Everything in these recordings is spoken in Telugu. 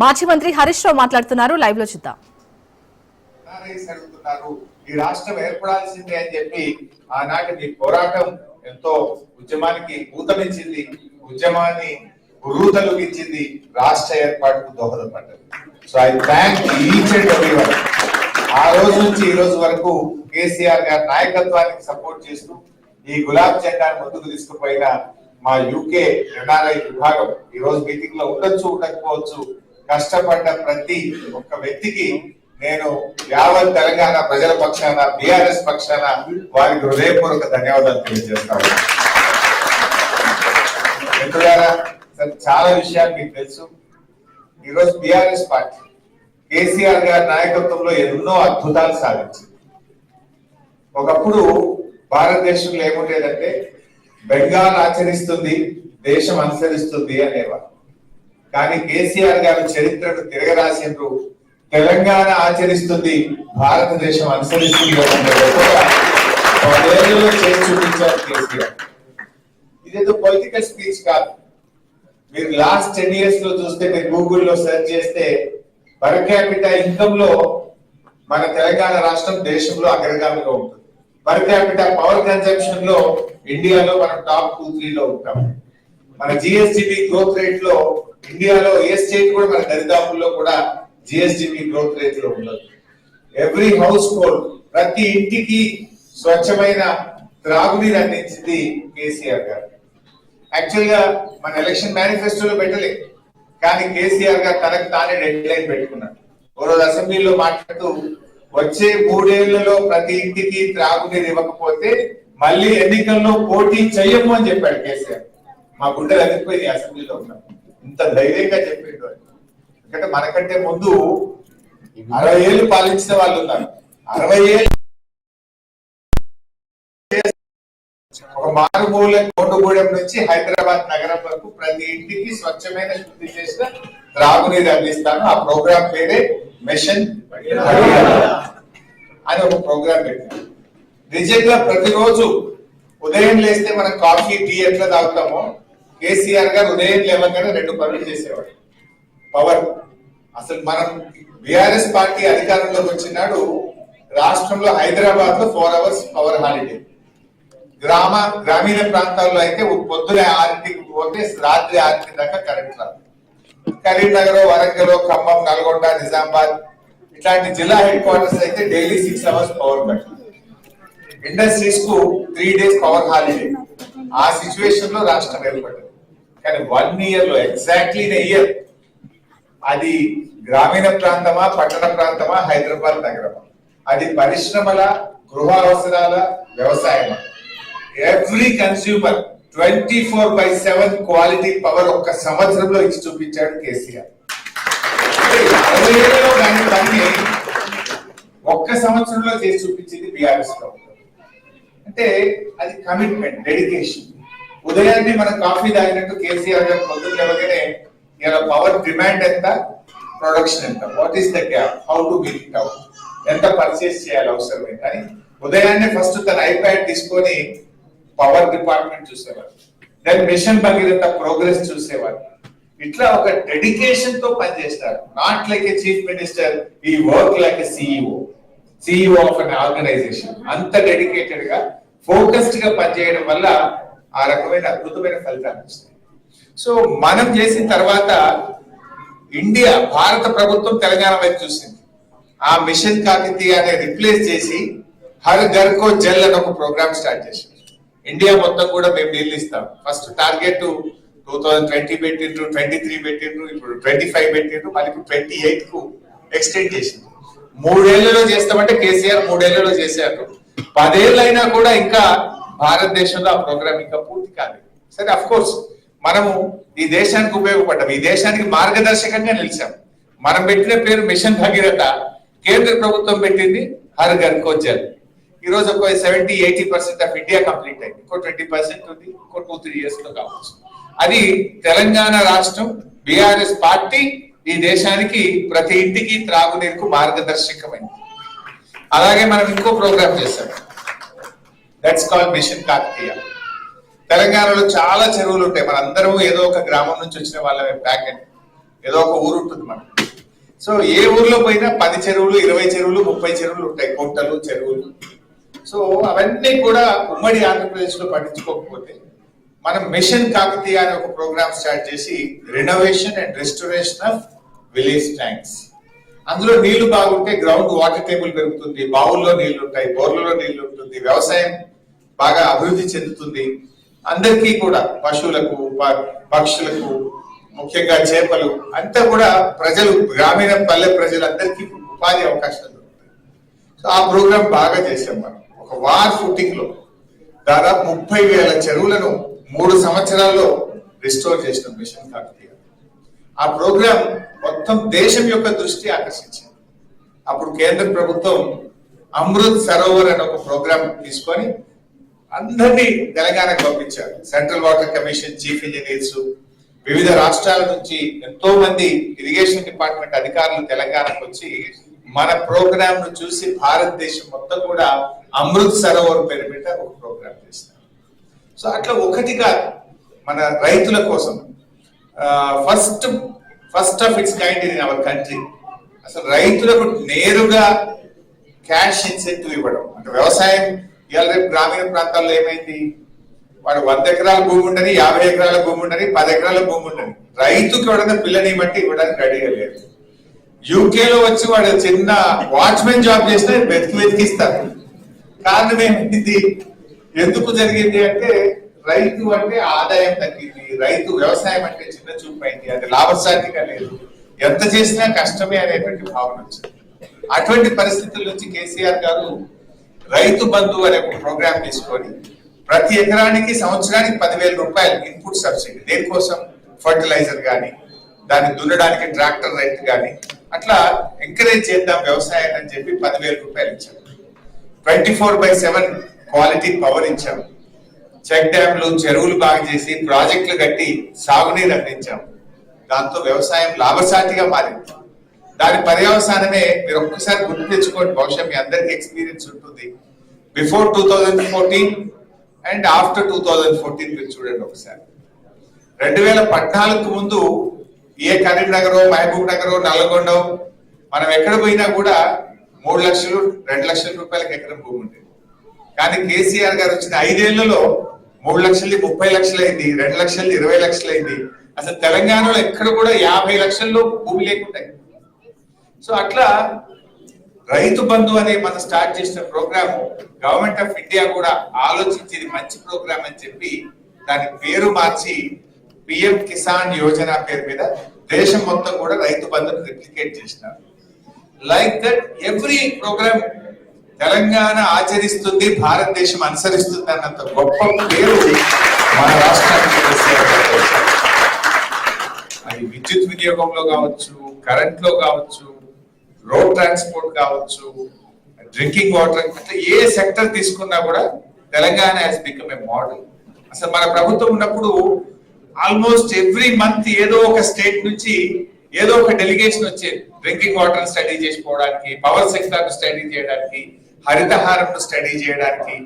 మాజీ మంత్రి హరీష్ రావు మాట్లాడుతున్నారు. లైవ్లో చూద్దాం ఈ రాష్ట్రం ఏర్పడాల్సిందే అని చెప్పి ఆనాటి మీ పోరాటం ఎంతో ఉద్యమానికి ఊతమిచ్చింది. ఉద్యమాన్ని ఉరూతలుగించింది రాష్ట్ర ఏర్పాటుకు దోహదపడ్డది. So I thank each and every one ఆ రోజు నుంచి ఈ రోజు వరకు కేసీఆర్ గారి నాయకత్వానికి సపోర్ట్ చేస్తూ ఈ గులాబ్ జెండాను ముందుకు తీసుకుపోయిన మా యూకే ఎన్ఆర్ఐ విభాగం ఈ రోజు మీటింగ్లో ఉండొచ్చు ఉండకపోవచ్చు కష్టపడ్డ ప్రతి ఒక్క వ్యక్తికి నేను యావత్ తెలంగాణ ప్రజల పక్షాన బిఆర్ఎస్ పక్షాన వారికి హృదయపూర్వక ధన్యవాదాలు తెలియజేస్తాను మిత్రులారా చాలా విషయాలు మీకు తెలుసు. ఈరోజు బిఆర్ఎస్ పార్టీ కేసీఆర్ గారి నాయకత్వంలో ఎన్నో అద్భుతాలు సాధించింది. ఒకప్పుడు భారతదేశంలో ఏముండేదంటే బెంగాల్ ఆచరిస్తుంది దేశం అనుసరిస్తుంది అనేవారు. కానీ కేసీఆర్ గారు చరిత్రను తిరగరాసిండ్రు. తెలంగాణ ఆచరిస్తుంది భారతదేశం అనుసరిస్తుంది అనే చేసి చూపించారు కేసీఆర్. ఇదేదో పొలిటికల్ స్పీచ్ కాదు. మీరు లాస్ట్ టెన్ ఇయర్స్లో చూస్తే మీరు గూగుల్లో సెర్చ్ చేస్తే పర్ క్యాపిటల్ ఇన్కమ్లో మన తెలంగాణ రాష్ట్రం దేశంలో అగ్రగామిగా ఉంటుంది. పర్ క్యాపిటల్ పవర్ కన్సంప్షన్లో ఇండియాలో మనం టాప్ టూ త్రీ లో ఉంటాం. మన జిఎస్టిపి గ్రోత్ రేట్లో ఇండియాలో ఏ స్టేట్ కూడా మన దరిదాపుల్లో కూడా జిఎస్టిపి గ్రోత్ రేట్లో ఉండదు. ఎవ్రీ హౌస్ హోల్డ్ ప్రతి ఇంటికి స్వచ్ఛమైన త్రాగునీరు అందించింది కేసీఆర్ గారు. యాక్చువల్గా మన ఎలక్షన్ మేనిఫెస్టోలో పెట్టలే. కానీ కేసీఆర్ గారు తనకు తానే డెడ్ లైన్ పెట్టుకున్నాడు ఓ రోజు అసెంబ్లీలో మాట్లాడుతూ వచ్చే మూడేళ్ళలో ప్రతి ఇంటికి త్రాగునీరు ఇవ్వకపోతే మళ్ళీ ఎన్నికల్లో పోటీ చెయ్యము అని చెప్పాడు కేసీఆర్. మా గుండెలు అదిపోయింది అసెంబ్లీలో ఉన్నాం ఇంత ధైర్యంగా చెప్పిండు ఎందుకంటే మనకంటే ముందు అరవై ఏళ్ళు పాలించిన వాళ్ళు ఉన్నారు. అరవై ఏళ్ళు ఒక మారుమూల కోటగూడెం నుంచి హైదరాబాద్ నగరం వరకు ప్రతి ఇంటికి స్వచ్ఛమైన శుద్ధి చేసిన త్రాగునీరు అందిస్తాను. ఆ ప్రోగ్రాం పేరే మిషన్ అని ఒక ప్రోగ్రాం పెట్టాను. నిజంగా ప్రతిరోజు ఉదయం లేస్తే మనం కాఫీ టీ ఎట్లా తాగుతామో కేసీఆర్ గారు ఉదయం లేవగానే రెండు పనులు చేసేవాడు. పవర్. అసలు మనం బిఆర్ఎస్ పార్టీ అధికారంలోకి వచ్చినాడు రాష్ట్రంలో హైదరాబాద్లో ఫోర్ అవర్స్ పవర్ హాలిడే. గ్రామ గ్రామీణ ప్రాంతాల్లో అయితే పొద్దున ఆరింటికి పోతే రాత్రి ఆరింటి దాకా కరెంట్ రాదు. కరీంనగర్ వరంగల్ ఖమ్మం నల్గొండ నిజామాబాద్ ఇట్లాంటి జిల్లా హెడ్ క్వార్టర్స్ అయితే daily six hours power cut. ఇండస్ట్రీస్కు three days power holiday. ఆ సిచ్యువేషన్లో రాష్ట్రం ఏర్పడింది. కానీ వన్ ఇయర్లో ఎగ్జాక్ట్లీ ఇయర్ అది గ్రామీణ ప్రాంతమా పట్టణ ప్రాంతమా హైదరాబాద్ నగరమా? అది పరిశ్రమల గృహ అవసరాల వ్యవసాయమా? Every consumer twenty four by seven quality power ఒక్క సంవత్సరంలో ఇచ్చి చూపించాడు కేసీఆర్. అరవై ఒక్క సంవత్సరంలో చేసి చూపించింది బీఆర్ఎస్ ప్రభుత్వం. అంటే అది కమిట్మెంట్ డెడికేషన్ ఉదయాన్నే మనం కాఫీ తాగినట్టు కేసీఆర్ గారు పొద్దున్న లేవగానే ఇలా పవర్ డిమాండ్ ఎంత? ప్రొడక్షన్ ఎంత? What is the gap how to bill it out ఎంత పర్చేస్ చేయాలి అవసరమైంది అని ఉదయాన్నే ఫస్ట్ తన ఐప్యాడ్ తీసుకొని పవర్ డిపార్ట్మెంట్ చూసేవారు. దాని మిషన్ భగీరథ ప్రోగ్రెస్ చూసేవారు. ఇట్లా ఒక డెడికేషన్తో పనిచేస్తారు not like a chief minister ఈ work like a CEO CEO of an organization అంత డెడికేటెడ్గా ఫోకస్డ్గా పనిచేయడం వల్ల ఆ రకమైన అద్భుతమైన ఫలితాలు వస్తాయి. సో మనం చేసిన తర్వాత ఇండియా భారత ప్రభుత్వం తెలంగాణ వైపు చూసింది. ఆ మిషన్ కాకతీయ అనే రిప్లేస్ చేసి హర్ ఘర్ కో జల్ అని ఒక ప్రోగ్రామ్ స్టార్ట్ చేసింది. ఇండియా మొత్తం కూడా మేము నీళ్ళు ఇస్తాం. First target two thousand twenty పెట్టిండ్రు ట్వంటీ త్రీ పెట్టిండ్రు ఇప్పుడు ట్వంటీ ఫైవ్ పెట్టిండ్రు మళ్ళీ ఇప్పుడు ట్వంటీ ఎయిట్కు ఎక్స్టెండ్ చేసింది. మూడేళ్ళలో చేస్తామంటే కేసీఆర్ మూడేళ్ళలో చేశారు. పదేళ్ళు అయినా కూడా ఇంకా భారతదేశంలో ఆ ప్రోగ్రామ్ ఇంకా పూర్తి కాలేదు. సరే అఫ్ కోర్స్ మనము ఈ దేశానికి ఉపయోగపడ్డాం. ఈ దేశానికి మార్గదర్శకంగా నిలిచాం. మనం పెట్టిన పేరు మిషన్ భగీరథ కేంద్ర ప్రభుత్వం పెట్టింది హర్ ఘర్ కో జల్. ఈ రోజు ఒక seventy eighty percent of India complete అయింది. ఇంకో ట్వంటీ పర్సెంట్ ఉంది ఇంకో టూ త్రీ ఇయర్స్లో కావచ్చు. అది తెలంగాణ రాష్ట్రం బీఆర్ఎస్ పార్టీ ఈ దేశానికి ప్రతి ఇంటికి త్రాగునీరుకు మార్గదర్శకమైంది. అలాగే మనం ఇంకో ప్రోగ్రామ్ చేశాం. దట్స్ కాల్ మిషన్ కాకతీయ తెలంగాణలో చాలా చెరువులు ఉంటాయి. మనందరం ఏదో ఒక గ్రామం నుంచి వచ్చిన వాళ్ళమే ప్యాకెట్ ఏదో ఒక ఊరు ఉంటుంది మనకు. సో ఏ ఊర్లో పోయినా పది చెరువులు ఇరవై చెరువులు ముప్పై చెరువులు ఉంటాయి. కుంటలు చెరువులు. సో అవన్నీ కూడా ఉమ్మడి ఆంధ్రప్రదేశ్లో పట్టించుకోకపోతే మనం మిషన్ కాకతీయ అనే ఒక ప్రోగ్రామ్ స్టార్ట్ చేసి renovation and restoration of village tanks అందులో నీళ్ళు బాగుంటే గ్రౌండ్ వాటర్ టేబుల్ పెరుగుతుంది. బావుల్లో నీళ్ళు ఉంటాయి బోర్లలో నీళ్ళు ఉంటుంది వ్యవసాయం బాగా అభివృద్ధి చెందుతుంది. అందరికీ కూడా పశువులకు పక్షులకు ముఖ్యంగా చేపలు అంతా కూడా ప్రజలు గ్రామీణ పల్లె ప్రజలందరికీ ఉపాధి అవకాశాలు దొరుకుతాయి. సో ఆ ప్రోగ్రామ్ బాగా చేసాం మనం. ఒక వార్ ఫుటింగ్లో దాదాపు ముప్పై వేల చెరువులను మూడు సంవత్సరాల్లో రిస్టోర్ చేసిన మిషన్ కాకతీయ ఆ ప్రోగ్రామ్ మొత్తం దేశం యొక్క దృష్టి ఆకర్షించింది. అప్పుడు కేంద్ర ప్రభుత్వం అమృత్ సరోవర్ అనే ఒక ప్రోగ్రామ్ తీసుకొని అందరినీ తెలంగాణకు పంపించారు. Central water commission chief engineers వివిధ రాష్ట్రాల నుంచి ఎంతో మంది ఇరిగేషన్ డిపార్ట్మెంట్ అధికారులు తెలంగాణకు వచ్చి మన ప్రోగ్రామ్ను చూసి భారతదేశం మొత్తం కూడా అమృత్ సరోవర్ పేరు మీద ఒక ప్రోగ్రామ్ చేస్తారు. సో అట్లా ఒకటిగా మన రైతుల కోసం. First first of its kind in our country అసలు రైతులకు నేరుగా క్యాష్ ఇన్సెంటివ్ ఇవ్వడం అంటే వ్యవసాయం ఇవాళ రేపు గ్రామీణ ప్రాంతాల్లో ఏమైంది? వాడు వంద ఎకరాల భూమి ఉండని యాభై ఎకరాల భూమి ఉండని పది ఎకరాల భూమి ఉండని. రైతుకి ఎవడన్నా పిల్లని బట్టి ఇవ్వడానికి రెడీగా లేదు. యూకేలో వచ్చి వాడు చిన్న వాచ్మెన్ జాబ్ చేస్తే వెతికి వెతికిస్తారు కారణం ఏమైంది? ఎందుకు జరిగింది అంటే రైతు అంటే ఆదాయం తగ్గింది. రైతు వ్యవసాయం అంటే చిన్న చూపు అయింది. అది లాభసాటిగా లేదు. ఎంత చేసినా కష్టమే అనేటువంటి భావన వచ్చింది. అటువంటి పరిస్థితుల నుంచి కేసీఆర్ గారు రైతు బంధు అనే ఒక ప్రోగ్రామ్ తీసుకొని ప్రతి ఎకరానికి సంవత్సరానికి పదివేల రూపాయలు ఇన్పుట్ సబ్సిడీ. దేనికోసం? ఫర్టిలైజర్ కానీ దాన్ని దున్నడానికి ట్రాక్టర్ రైతు కానీ అట్లా ఎంకరేజ్ చేద్దాం వ్యవసాయాన్ని అని చెప్పి పదివేల రూపాయలు ఇచ్చాం. Twenty four by seven quality power ఇచ్చాం. చెక్ డ్యాంలు చెరువులు బాగా చేసి ప్రాజెక్టులు కట్టి సాగునీరు అందించాం. దాంతో వ్యవసాయం లాభసాటిగా మారింది. దాని పర్యవసానమే మీరు ఒక్కసారి గుర్తు తెచ్చుకోండి. బహుశా మీ అందరికి ఎక్స్పీరియన్స్ ఉంటుంది. Before two thousand fourteen and after two thousand fourteen మీరు చూడండి ఒకసారి. రెండు వేల పద్నాలుగు ముందు ఏ కరీంనగర్ మహబూబ్ నగరో నల్గొండ మనం ఎక్కడ పోయినా కూడా మూడు లక్షలు రెండు లక్షల రూపాయలకి ఎకరం భూమి ఉండేది. కానీ కేసీఆర్ గారు వచ్చిన ఐదేళ్ళలో మూడు లక్షలది ముప్పై లక్షలైంది అయింది రెండు లక్షలది ఇరవై లక్షలైంది. అసలు తెలంగాణలో ఎక్కడ కూడా యాభై లక్షల్లో భూమి లేకుండా. సో అట్లా రైతు బంధు అనే మనం స్టార్ట్ చేసిన ప్రోగ్రామ్ గవర్నమెంట్ ఆఫ్ ఇండియా కూడా ఆలోచించేది మంచి ప్రోగ్రామ్ అని చెప్పి దాని పేరు మార్చి పిఎం కిసాన్ యోజన పేరు మీద దేశం మొత్తం కూడా రైతు బంధును రిప్లికేట్ చేసినారు. Like that every program Telangana ఆచరిస్తుంది Bharatadesam అనుసరిస్తుంది అన్నంత గొప్ప పేరు మన రాష్ట్రానికి అది విద్యుత్ వినియోగంలో కావచ్చు కరెంట్లో కావచ్చు రోడ్ ట్రాన్స్పోర్ట్ కావచ్చు డ్రింకింగ్ వాటర్ అట్లా ఏ సెక్టర్ తీసుకున్నా కూడా Telangana has become a model అసలు మన ప్రభుత్వం ఉన్నప్పుడు ఆల్మోస్ట్ ఎవ్రీ మంత్ ఏదో ఒక స్టేట్ నుంచి ఏదో ఒక డెలిగేషన్ వచ్చేది డ్రింకింగ్ వాటర్ స్టడీ చేసుకోవడానికి పవర్ సెక్టర్ స్టడీ చేయడానికి హరితహారం స్టడీ చేయడానికి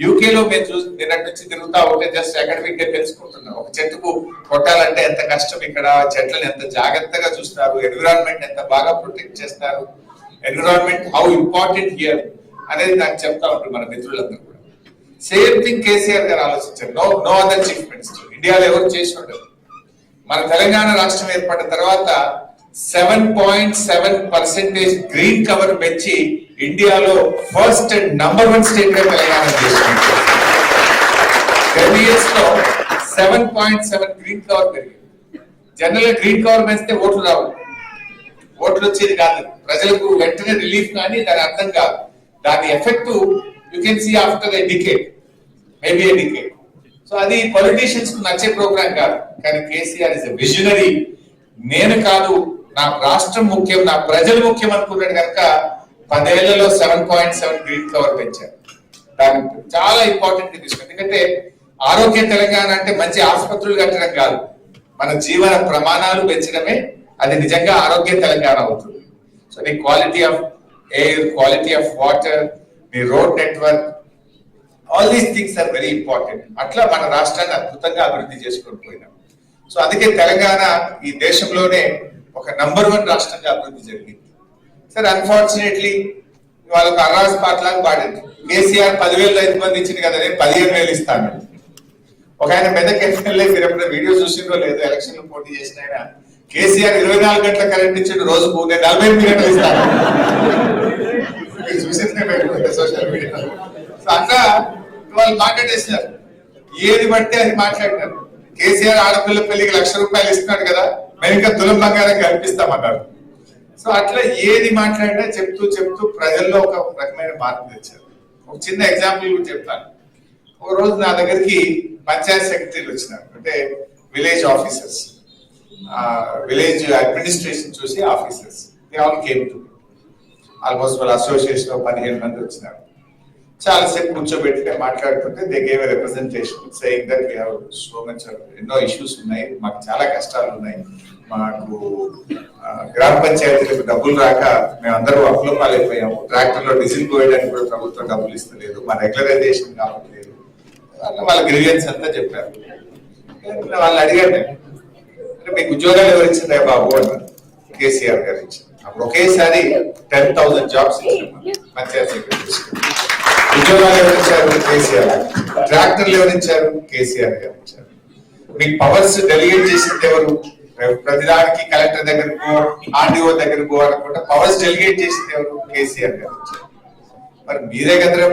యూకేలో మీరు మేము చూ నిన్నటి నుంచి తిరుగుతా ఉంటే జస్ట్ అకాడమిక్గా తెలుసుకుంటున్నాం. ఒక చెట్టుకు కొట్టాలంటే ఎంత కష్టం ఇక్కడ? చెట్లను ఎంత జాగ్రత్తగా చూస్తారు? ఎన్విరాన్మెంట్ ఎంత బాగా ప్రొటెక్ట్ చేస్తారు? ఎన్విరాన్మెంట్ హౌ ఇంపార్టెంట్ హియర్ అనేది నాకు చెప్తా ఉంటారు మన మిత్రులందరూ కూడా. సేమ్ థింగ్ కేసీఆర్ గారు ఆలోచించారు. No no other chief minister ఇండియాలో ఎవరు చేసి ఉండరు. మన తెలంగాణ రాష్ట్రం ఏర్పడిన తర్వాత seven point seven percentage green cover పెంచి ఇండియాలో ఫస్ట్ అండ్ నంబర్ వన్ స్టేట్గా తెలంగాణ చేసుకుంది టెన్ ఇయర్స్లో seven point seven green cover పెరిగింది. జనరల్ గ్రీన్ కవర్ పెంచితే ఓట్లు రావు. ఓట్లు వచ్చేది కాదు. ప్రజలకు వెంటనే రిలీఫ్ కానీ దాని అర్థం కాదు. దాని effect you can see after a decade maybe a decade so అది పొలిటీషియన్స్కు నచ్చే ప్రోగ్రామ్ కాదు. కానీ కేసీఆర్ ఇస్ విజనరీ నేను కాదు నా రాష్ట్రం ముఖ్యం నా ప్రజలు ముఖ్యం అనుకున్నాడు కనుక పదేళ్ళలో seven point seven green cover పెంచారు. దాని చాలా ఇంపార్టెంట్ తీసుకుంది ఎందుకంటే ఆరోగ్య తెలంగాణ అంటే మంచి ఆసుపత్రులు కట్టడం కాదు. మన జీవన ప్రమాణాలు పెంచడమే అది నిజంగా ఆరోగ్య తెలంగాణ అవుతుంది. సో నీ quality of air quality of water నీ road network all these things are very important అట్లా మన రాష్ట్రాన్ని అద్భుతంగా అభివృద్ధి చేసుకొని పోయినాం. సో అందుకే తెలంగాణ ఈ దేశంలోనే ఒక నంబర్ వన్ రాష్ట్రంగా అభివృద్ధి జరిగింది. సరే అన్ఫార్చునేట్లీ వాళ్ళకు అర్రాస్ పాటలాగా పాడింది. కేసీఆర్ పదివేలు రైతు మంది ఇచ్చింది కదా నేను పదిహేను వేలు ఇస్తాను ఒక ఆయన మెదక్ ఎమ్మెల్యే మీరు ఎప్పుడైనా వీడియో చూసిందో లేదు ఎలక్షన్లో పోటీ చేసిన ఆయన. కేసీఆర్ ఇరవై నాలుగు గంటల కరెంట్ ఇచ్చిండు రోజు నేను నలభై ఎనిమిది గంటలు ఇస్తాను చూసిందే సోషల్ మీడియాలో అట్లా వాళ్ళు మాట్లాడేసినారు ఏది బట్టి అది మాట్లాడినారు. కేసీఆర్ ఆడపిల్ల పెళ్ళికి లక్ష రూపాయలు ఇస్తున్నాడు కదా మెరిక ఇంకా తులం బంగారం కల్పిస్తామన్నారు సో అట్లా ఏది మాట్లాడినా చెప్తూ చెప్తూ ప్రజల్లో ఒక రకమైన మార్పు తెచ్చారు. ఒక చిన్న ఎగ్జాంపుల్ కూడా చెప్తాను. ఒక రోజు నా దగ్గరికి పంచాయత్ సెక్రటరీలు వచ్చినారు. అంటే విలేజ్ ఆఫీసర్స్. విలేజ్ అడ్మినిస్ట్రేషన్ చూసి officers. They all came to almost వాళ్ళ అసోసియేషన్ పదిహేను మంది వచ్చినారు. చాలాసేపు కూర్చోబెట్టి మాట్లాడుతుంటే they gave representation saying that we have so much ఎన్నో ఇష్యూస్ ఉన్నాయి. మాకు చాలా కష్టాలు ఉన్నాయి. మాకు గ్రామ పంచాయతీలకు డబ్బులు రాక మేము అందరూ అప్లమాలు ట్రాక్టర్లో డీజిల్ పోయడానికి కూడా ప్రభుత్వం డబ్బులు ఇస్తలేదు. మా రెగ్యులరైజేషన్ కావట్లేదు. వాళ్ళ వాళ్ళ గ్రీవియన్స్ అంతా చెప్పారు. వాళ్ళు అడిగాను అంటే మీకు ఉద్యోగాలు ఎవరు ఇచ్చిందా బాబు? అన్నారు. కేసీఆర్ గారు ఇచ్చారు. అప్పుడు ఒకేసారి టెన్ థౌసండ్ జాబ్స్ ఇచ్చారు పంచాయత్ సెక్రటరీస్. ఉద్యోగాలు ఎవరు ఇచ్చారు? కేసీఆర్ ట్రాక్టర్లు ఎవరు ఇచ్చారు? కేసీఆర్ గారు ఇచ్చారు. మీకు పవర్స్ డెలిగేట్ చేసింది ఎవరు? ప్రతిదానికి కలెక్టర్ దగ్గరకు ఆర్డీఓ దగ్గరకు అనుకుంటే పవర్స్ డెలిగేట్ చేసింది ఎవరు? కేసీఆర్ గారు. మరి మీరే కదరా